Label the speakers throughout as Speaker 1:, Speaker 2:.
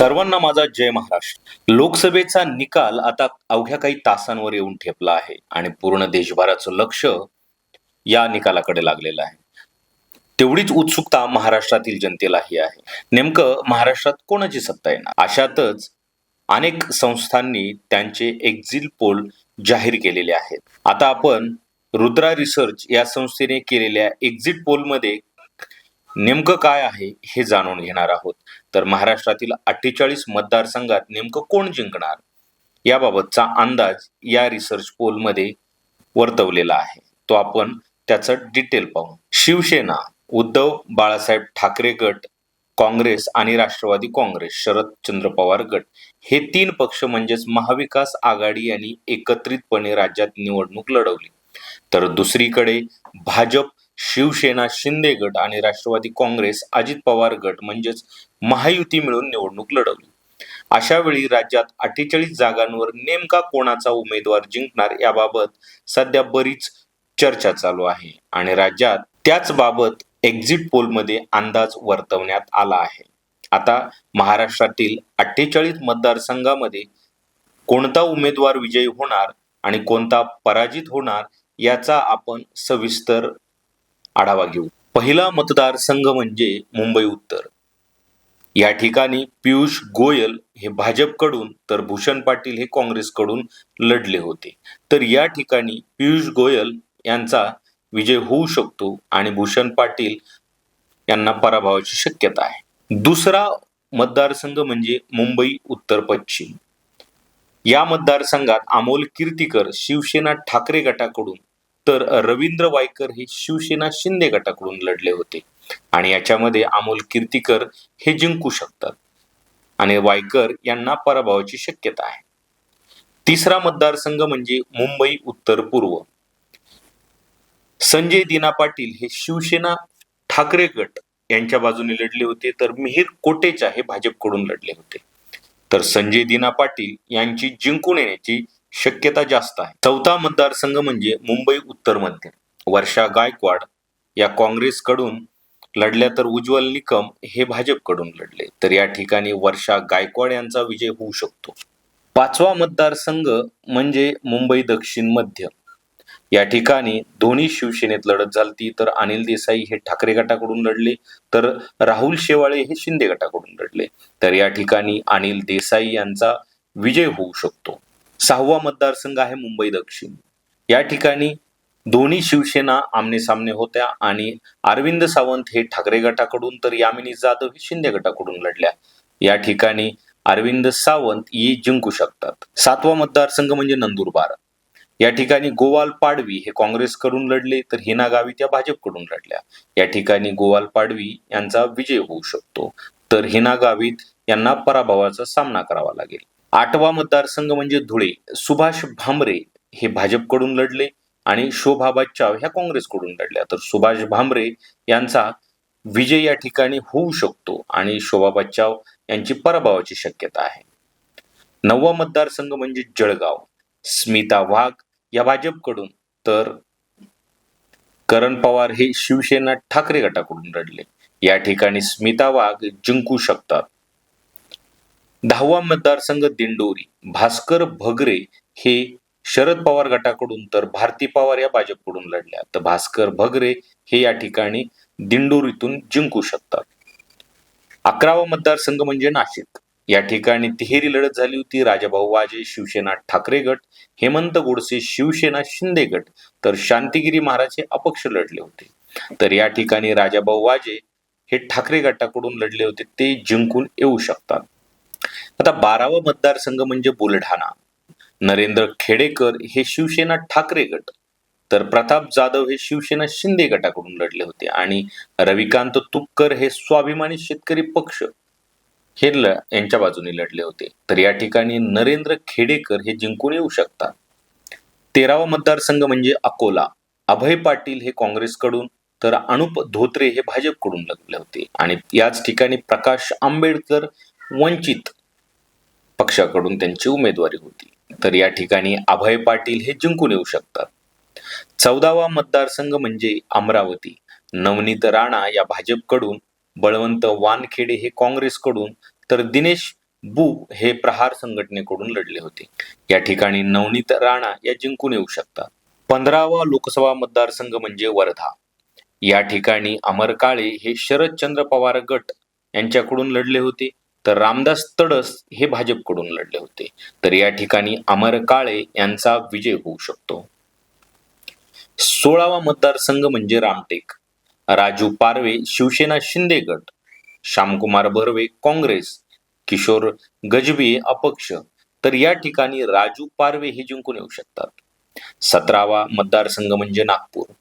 Speaker 1: सर्वांना माझा जय महाराष्ट्र. लोकसभेचा निकाल आता अवघ्या काही तासांवर येऊन ठेपला आहे आणि पूर्ण देशभराचं लक्ष या निकालाकडे लागलेलं आहे. तेवढीच उत्सुकता महाराष्ट्रातील जनतेलाही आहे. नेमकं महाराष्ट्रात कोणाची सत्ता येणार? अशातच अनेक संस्थांनी त्यांचे एक्झिट पोल जाहीर केलेले आहेत. आता आपण रुद्रा रिसर्च या संस्थेने केलेल्या एक्झिट पोलमध्ये नेमकं काय आहे हे जाणून घेणार आहोत. तर महाराष्ट्रातील अठ्ठेचाळीस मतदारसंघात नेमकं कोण जिंकणार याबाबतचा अंदाज या रिसर्च पोलमध्ये वर्तवलेला आहे. तो आपण त्याचं डिटेल पाहू. शिवसेना उद्धव बाळासाहेब ठाकरे गट काँग्रेस आणि राष्ट्रवादी काँग्रेस शरदचंद्र पवार गट हे तीन पक्ष म्हणजेच महाविकास आघाडी यांनी एकत्रितपणे राज्यात निवडणूक लढवली. तर दुसरीकडे भाजप शिवसेना शिंदे गट आणि राष्ट्रवादी काँग्रेस अजित पवार गट म्हणजेच महायुती मिळून निवडणूक लढवली. अशा वेळी राज्यात अठ्ठेचाळीस जागांवर नेमका कोणाचा उमेदवार जिंकणार याबाबत सध्या बरीच चर्चा चालू आहे आणि राज्यात त्याच बाबत एक्झिट पोलमध्ये अंदाज वर्तवण्यात आला आहे. आता महाराष्ट्रातील अठ्ठेचाळीस मतदारसंघामध्ये कोणता उमेदवार विजयी होणार आणि कोणता पराजित होणार याचा आपण सविस्तर आढावा घेऊ. पहिला मतदारसंघ म्हणजे मुंबई उत्तर. या ठिकाणी पियुष गोयल हे भाजपकडून तर भूषण पाटील हे काँग्रेसकडून लढले होते. तर या ठिकाणी पियुष गोयल यांचा विजय होऊ शकतो आणि भूषण पाटील यांना पराभवाची शक्यता आहे. दुसरा मतदारसंघ म्हणजे मुंबई उत्तर पश्चिम. या मतदारसंघात अमोल कीर्तीकर शिवसेना ठाकरे गटाकडून तर रवींद्र वायकर हे शिवसेना शिंदे गटाकडून लढले होते. आणि याच्यामध्ये अमोल कीर्तीकर हे जिंकू शकतात. आणि वायकर यांना पराभवाची शक्यता आहे. तिसरा मतदारसंघ म्हणजे मुंबई उत्तर पूर्व. संजय दिना पाटील हे शिवसेना ठाकरे गट यांच्या बाजूने लढले होते. तर मिहीर कोटेचा हे भाजपकडून लढले होते. तर संजय दिना पाटील यांची जिंकून येण्याची शक्यता जास्त आहे. चौथा मतदारसंघ म्हणजे मुंबई उत्तर मध्य. वर्षा गायकवाड या काँग्रेसकडून लढल्या तर उज्ज्वल निकम हे भाजपकडून लढले. तर या ठिकाणी वर्षा गायकवाड यांचा विजय होऊ शकतो. पाचवा मतदारसंघ म्हणजे मुंबई दक्षिण मध्य. या ठिकाणी दोन्ही शिवसेनेत लढत झालती तर अनिल देसाई हे ठाकरे गटाकडून लढले तर राहुल शेवाळे हे शिंदे गटाकडून लढले. तर या ठिकाणी अनिल देसाई यांचा विजय होऊ शकतो. सहावा मतदारसंघ आहे मुंबई दक्षिण. या ठिकाणी दोन्ही शिवसेना आमने सामने होत्या आणि अरविंद सावंत हे ठाकरे गटाकडून तर यामिनी जाधव हे शिंदे गटाकडून लढल्या. या ठिकाणी अरविंद सावंत हे जिंकू शकतात. सातवा मतदारसंघ म्हणजे नंदुरबार. या ठिकाणी गोवाल पाडवी हे काँग्रेसकडून लढले तर हिना गावित या भाजपकडून लढल्या. या ठिकाणी गोवाल पाडवी यांचा विजय होऊ शकतो. तर हिना गावित यांना पराभवाचा सामना करावा लागेल. आठवा मतदारसंघ म्हणजे धुळे. सुभाष भामरे हे भाजपकडून लढले आणि शोभा बच्चाव ह्या काँग्रेसकडून लढल्या. तर सुभाष भामरे यांचा विजय या ठिकाणी होऊ शकतो आणि शोभा बच्चाव यांची पराभवाची शक्यता आहे. नववा मतदारसंघ म्हणजे जळगाव. स्मिता वाघ या भाजपकडून तर करण पवार हे शिवसेना ठाकरे गटाकडून लढले. या ठिकाणी स्मिता वाघ जिंकू शकतात. दहावा मतदारसंघ दिंडोरी भास्कर भगरे हे शरद पवार गटाकडून तर भारती पवार या भाजपकडून लढल्या. तर भास्कर भगरे हे या ठिकाणी दिंडोरीतून जिंकू शकतात. अकरावा मतदारसंघ म्हणजे नाशिक. या ठिकाणी तिहेरी लढत झाली होती. राजाभाऊ वाजे शिवसेना ठाकरे गट हेमंत गोडसे शिवसेना शिंदे गट तर शांतिगिरी महाराज हे अपक्ष लढले होते. तर या ठिकाणी राजाभाऊ वाजे हे ठाकरे गटाकडून लढले होते. ते जिंकून येऊ शकतात. आता बारावा मतदारसंघ म्हणजे बुलढाणा. नरेंद्र खेडेकर हे शिवसेना ठाकरे गट तर प्रताप जाधव हे शिवसेना शिंदे गटाकडून लढले होते आणि रविकांत तुपकर हे स्वाभिमानी शेतकरी पक्ष हे यांच्या बाजूने लढले होते. तर या ठिकाणी नरेंद्र खेडेकर हे जिंकून येऊ शकतात. तेरावा मतदारसंघ म्हणजे अकोला. अभय पाटील हे काँग्रेसकडून तर अनुप धोत्रे हे भाजपकडून लढले होते. आणि याच ठिकाणी प्रकाश आंबेडकर वंचित पक्षाकडून त्यांची उमेदवारी होती. तर या ठिकाणी अभय पाटील हे जिंकून येऊ शकतात. चौदावा मतदारसंघ म्हणजे अमरावती. नवनीत राणा या भाजपकडून बळवंत वानखेडे हे काँग्रेसकडून तर दिनेश बू हे प्रहार संघटनेकडून लढले होते. या ठिकाणी नवनीत राणा या जिंकून येऊ शकतात. पंधरावा लोकसभा मतदारसंघ म्हणजे वर्धा. या ठिकाणी अमर काळे हे शरदचंद्र पवार गट यांच्याकडून लढले होते. तर रामदास तडस हे भाजपकडून लढले होते. तर या ठिकाणी अमर काळे यांचा विजय होऊ शकतो. सोळावा मतदारसंघ म्हणजे रामटेक. राजू पारवे शिवसेना शिंदे गट. श्यामकुमार बर्वे काँग्रेस. किशोर गजबी अपक्ष. तर या ठिकाणी राजू पारवे हे जिंकून येऊ शकतात. सतरावा मतदारसंघ म्हणजे नागपूर.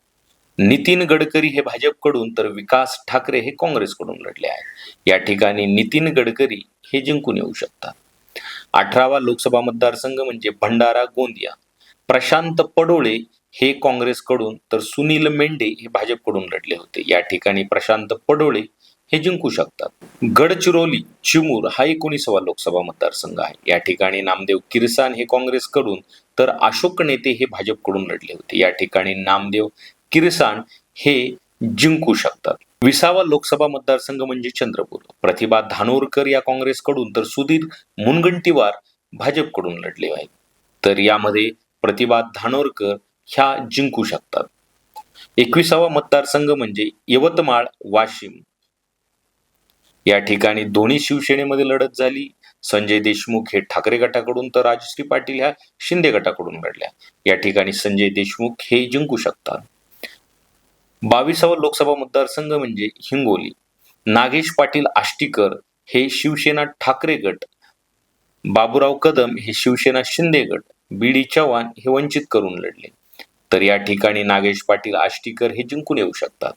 Speaker 1: नितीन गडकरी हे भाजपकडून तर विकास ठाकरे हे काँग्रेसकडून लढले आहेत. या ठिकाणी नितीन गडकरी हे जिंकून येऊ शकतात. अठरावा लोकसभा मतदारसंघ म्हणजे भंडारा गोंदिया. प्रशांत पडोळे हे काँग्रेसकडून तर सुनील मेंढे हे भाजपकडून लढले होते. या ठिकाणी प्रशांत पडोळे हे जिंकू शकतात. गडचिरोली चिमूर हा एकोणीसावा लोकसभा मतदारसंघ आहे. या ठिकाणी नामदेव किरसान हे काँग्रेसकडून तर अशोक नेते हे भाजपकडून लढले होते. या ठिकाणी नामदेव किरसान हे जिंकू शकतात. विसावा लोकसभा मतदारसंघ म्हणजे चंद्रपूर. प्रतिभा धानोरकर या काँग्रेसकडून तर सुधीर मुनगंटीवार भाजपकडून लढले आहेत. तर यामध्ये प्रतिभा धानोरकर ह्या जिंकू शकतात. एकविसावा मतदारसंघ म्हणजे यवतमाळ वाशिम. या ठिकाणी दोन्ही शिवसेनेमध्ये लढत झाली. संजय देशमुख हे ठाकरे गटाकडून तर राजश्री पाटील ह्या शिंदे गटाकडून लढल्या. या ठिकाणी संजय देशमुख हे जिंकू शकतात. बावीसावा लोकसभा मतदारसंघ म्हणजे हिंगोली. नागेश पाटील आष्टीकर हे शिवसेना ठाकरे गट बाबूराव कदम हे शिवसेना शिंदे गट बी डी चव्हाण हे वंचित करून लढले. तर या ठिकाणी नागेश पाटील आष्टीकर हे जिंकून येऊ शकतात.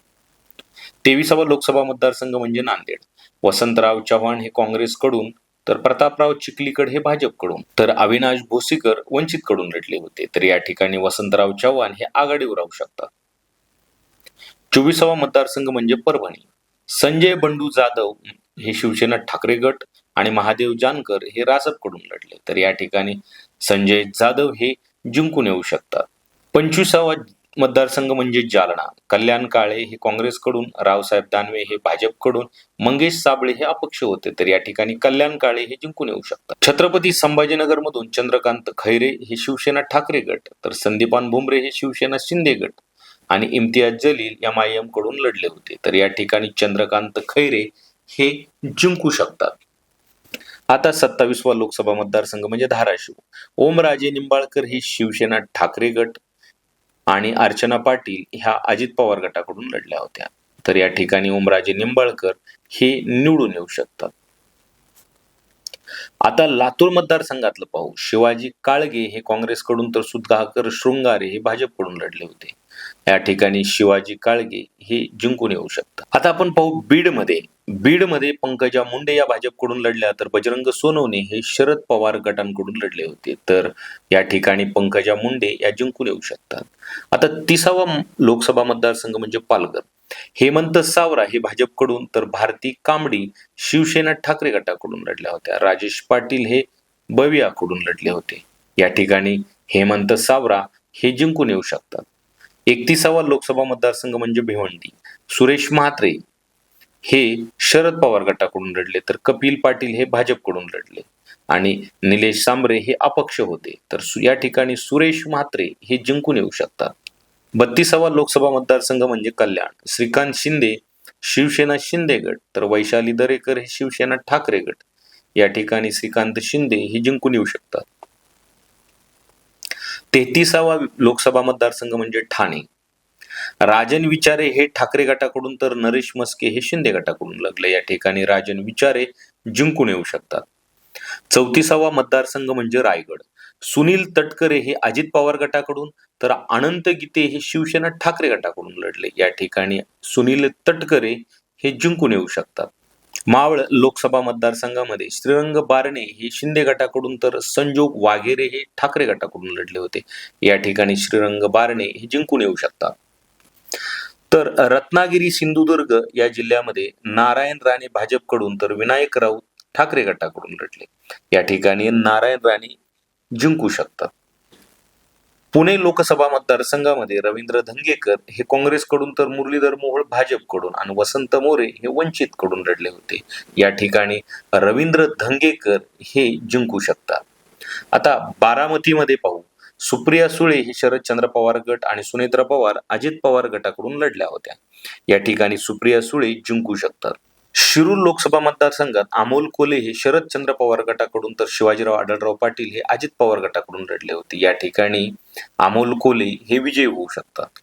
Speaker 1: तेविसावा लोकसभा मतदारसंघ म्हणजे नांदेड. वसंतराव चव्हाण हे काँग्रेसकडून तर प्रतापराव चिखलीकर हे भाजपकडून तर अविनाश भोसीकर वंचितकडून लढले होते. तर या ठिकाणी वसंतराव चव्हाण हे आघाडीवर राहू शकतात. चोवीसावा मतदारसंघ म्हणजे परभणी. संजय बंडू जाधव हे शिवसेना ठाकरे गट आणि महादेव जानकर हे रासपकडून लढले. तर या ठिकाणी संजय जाधव हे जिंकून येऊ शकतात. पंचवीसावा मतदारसंघ म्हणजे जालना. कल्याण काळे हे काँग्रेसकडून रावसाहेब दानवे हे भाजपकडून मंगेश साबळे हे अपक्ष होते. तर या ठिकाणी कल्याण काळे हे जिंकून येऊ शकतात. छत्रपती संभाजीनगर मधून चंद्रकांत खैरे हे शिवसेना ठाकरे गट. तर संदीपान भुमरे हे शिवसेना शिंदे गट. आणि इम्तियाज जलील या आयकडून लढले होते. तर या ठिकाणी चंद्रकांत खैरे हे जिंकू शकतात. आता सत्तावीसवा लोकसभा मतदारसंघ म्हणजे धाराशिव. ओमराजे निंबाळकर हे शिवसेना ठाकरे गट आणि अर्चना पाटील ह्या अजित पवार गटाकडून लढल्या होत्या. तर या ठिकाणी ओमराजे निंबाळकर हे निवडून येऊ शकतात. आता लातूर मतदारसंघातलं पाहू. शिवाजी काळगे हे काँग्रेसकडून तर सुधाकर शृंगारे हे भाजपकडून लढले होते. या ठिकाणी शिवाजी काळगे हे जिंकून येऊ शकतात. आता आपण पाहू बीडमध्ये. बीडमध्ये पंकजा मुंडे या भाजपकडून लढल्या तर बजरंग सोनवणे हे शरद पवार गटांकडून लढले होते. तर या ठिकाणी पंकजा मुंडे या जिंकून येऊ शकतात. आता तिसावा लोकसभा मतदारसंघ म्हणजे पालघर. हेमंत सावरा हे भाजपकडून तर भारती कांबडी शिवसेना ठाकरे गटाकडून लढल्या होत्या. राजेश पाटील हे बवियाकडून लढले होते. या ठिकाणी हेमंत सावरा हे जिंकून येऊ शकतात. एकतीसावा लोकसभा मतदारसंघ म्हणजे भिवंडी. सुरेश म्हात्रे हे शरद पवार गटाकडून लढले तर कपिल पाटील हे भाजपकडून लढले आणि निलेश सांबरे हे अपक्ष होते. तर या ठिकाणी सुरेश म्हात्रे हे जिंकून येऊ शकतात. बत्तीसावा लोकसभा मतदारसंघ म्हणजे कल्याण. श्रीकांत शिंदे शिवसेना शिंदे गट तर वैशाली दरेकर हे शिवसेना ठाकरे गट. या ठिकाणी श्रीकांत शिंदे हे जिंकून येऊ शकतात. तेहतीसावा लोकसभा मतदारसंघ म्हणजे ठाणे. राजन विचारे हे ठाकरे गटाकडून तर नरेश मस्के हे शिंदे गटाकडून लागले या ठिकाणी राजन विचारे जिंकून येऊ शकतात. चौतीसावा मतदारसंघ म्हणजे रायगड. सुनील तटकरे हे अजित पवार गटाकडून तर अनंत गीते हे शिवसेना ठाकरे गटाकडून लढले. या ठिकाणी सुनील तटकरे हे जिंकून येऊ शकतात. मावळ लोकसभा मतदारसंघामध्ये श्रीरंग बारणे हे शिंदे गटाकडून तर संजोग वाघेरे हे ठाकरे गटाकडून लढले होते. या ठिकाणी श्रीरंग बारणे हे जिंकून येऊ शकतात. तर रत्नागिरी सिंधुदुर्ग या जिल्ह्यामध्ये नारायण राणे भाजपकडून तर विनायक राऊत ठाकरे गटाकडून लढले. या ठिकाणी नारायण राणे जिंकू शकतात. पुणे लोकसभा मतदारसंघामध्ये रवींद्र धंगेकर हे काँग्रेसकडून तर मुरलीधर मोहोळ भाजपकडून आणि वसंत मोरे हे वंचितकडून लढले होते. या ठिकाणी रवींद्र धंगेकर हे जिंकू शकतात. आता बारामतीमध्ये पाहू. सुप्रिया सुळे हे शरदचंद्र पवार गट आणि सुनेत्रा पवार अजित पवार गटाकडून लढल्या होत्या. या ठिकाणी सुप्रिया सुळे जिंकू शकतात. शिरूर लोकसभा मतदारसंघात अमोल कोले हे शरदचंद्र पवार गटाकडून तर शिवाजीराव आढळराव पाटील हे अजित पवार गटाकडून लढले होते. या ठिकाणी अमोल कोले हे विजयी होऊ शकतात.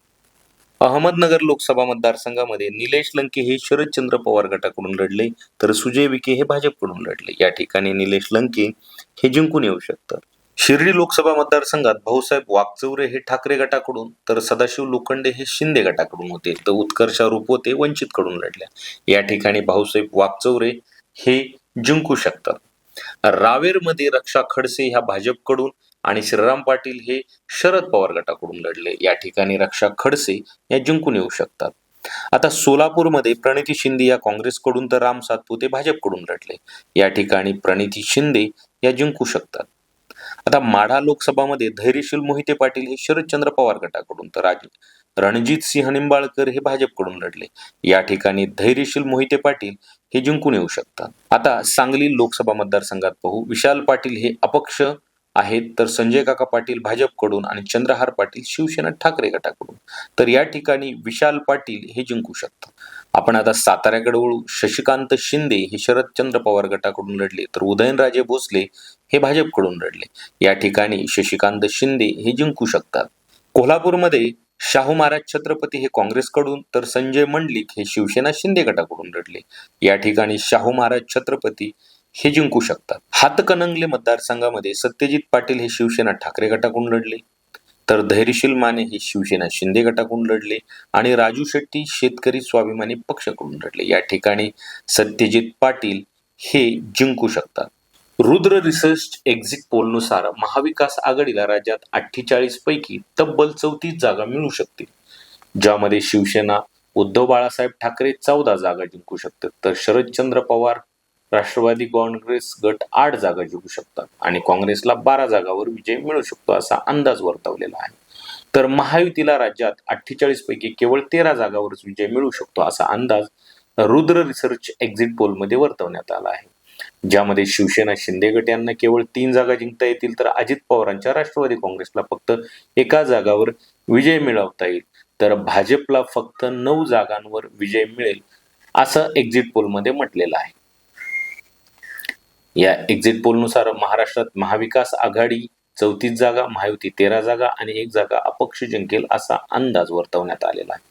Speaker 1: अहमदनगर लोकसभा मतदारसंघामध्ये निलेश लंके हे शरदचंद्र पवार गटाकडून लढले तर सुजय विखे हे भाजपकडून लढले या ठिकाणी निलेश लंके हे जिंकून येऊ शकतात. शिर्डी लोकसभा मतदारसंघात भाऊसाहेब वाकचौरे हे ठाकरे गटाकडून तर सदाशिव लोखंडे हे शिंदे गटाकडून होते. तर उत्कर्षा रुपवते वंचितकडून लढल्या या ठिकाणी भाऊसाहेब वाकचौरे हे जिंकू शकतात. रावेरमध्ये रक्षा खडसे ह्या भाजपकडून आणि श्रीराम पाटील हे शरद पवार गटाकडून लढले. या ठिकाणी रक्षा खडसे या जिंकून येऊ शकतात. आता सोलापूरमध्ये प्रणिती शिंदे या काँग्रेसकडून तर राम सातपुते भाजपकडून लढले. या ठिकाणी प्रणिती शिंदे या जिंकू शकतात. आता माढा लोकसभामध्ये धैर्यशील मोहिते पाटील हे शरदचंद्र पवार गटाकडून तर राज रणजित सिंह निंबाळकर हे भाजपकडून लढले. या ठिकाणी धैर्यशील मोहिते पाटील हे जिंकून येऊ शकतात. आता सांगली लोकसभा मतदारसंघात पाहू विशाल पाटील हे अपक्ष आहेत तर संजय काका पाटील भाजपकडून आणि चंद्रहार पाटील शिवसेना ठाकरे गटाकडून. तर या ठिकाणी विशाल पाटील हे जिंकू शकतात. आपण आता साताऱ्याकडे वळू. शशिकांत शिंदे हे शरदचंद्र पवार गटाकडून लढले तर उदयनराजे भोसले हे भाजपकडून लढले. या ठिकाणी शशिकांत शिंदे हे जिंकू शकतात. कोल्हापूरमध्ये शाहू महाराज छत्रपती हे काँग्रेसकडून तर संजय मंडलिक हे शिवसेना शिंदे गटाकडून लढले. या ठिकाणी शाहू महाराज छत्रपती हे जिंकू शकतात. हातकणंगले मतदारसंघामध्ये सत्यजित पाटील हे शिवसेना ठाकरे गटाकडून लढले. तर धैर्यशील माने हे शिवसेना शिंदे गटाकडून लढले आणि राजू शेट्टी शेतकरी स्वाभिमानी पक्षाकडून लढले. या ठिकाणी सत्यजित पाटील हे जिंकू शकतात. रुद्र रिसर्च एक्झिट पोलनुसार महाविकास आघाडीला राज्यात अठ्ठेचाळीस पैकी तब्बल चौतीस जागा मिळू शकतील. ज्यामध्ये शिवसेना उद्धव बाळासाहेब ठाकरे चौदा जागा जिंकू शकतात. तर शरदचंद्र पवार राष्ट्रवादी काँग्रेस गट आठ जागा जिंकू शकतात आणि काँग्रेसला बारा जागावर विजय मिळू शकतो असा अंदाज वर्तवलेला आहे. तर महायुतीला राज्यात अठ्ठेचाळीस पैकी केवळ तेरा जागावरच विजय मिळू शकतो असा अंदाज रुद्र रिसर्च एक्झिट पोलमध्ये वर्तवण्यात आला आहे. ज्यामध्ये शिवसेना शिंदे गट यांना केवळ तीन जागा जिंकता येतील तर अजित पवारांच्या राष्ट्रवादी काँग्रेसला फक्त एका जागावर विजय मिळवता येईल. तर भाजपला फक्त नऊ जागांवर विजय मिळेल असं एक्झिट पोलमध्ये म्हटलेलं आहे. या एक्झिट पोलनुसार महाराष्ट्रात महाविकास आघाडी चौतीस जागा महायुती तेरा जागा आणि एक जागा अपक्ष जिंकेल असा अंदाज वर्तवण्यात आलेला आहे.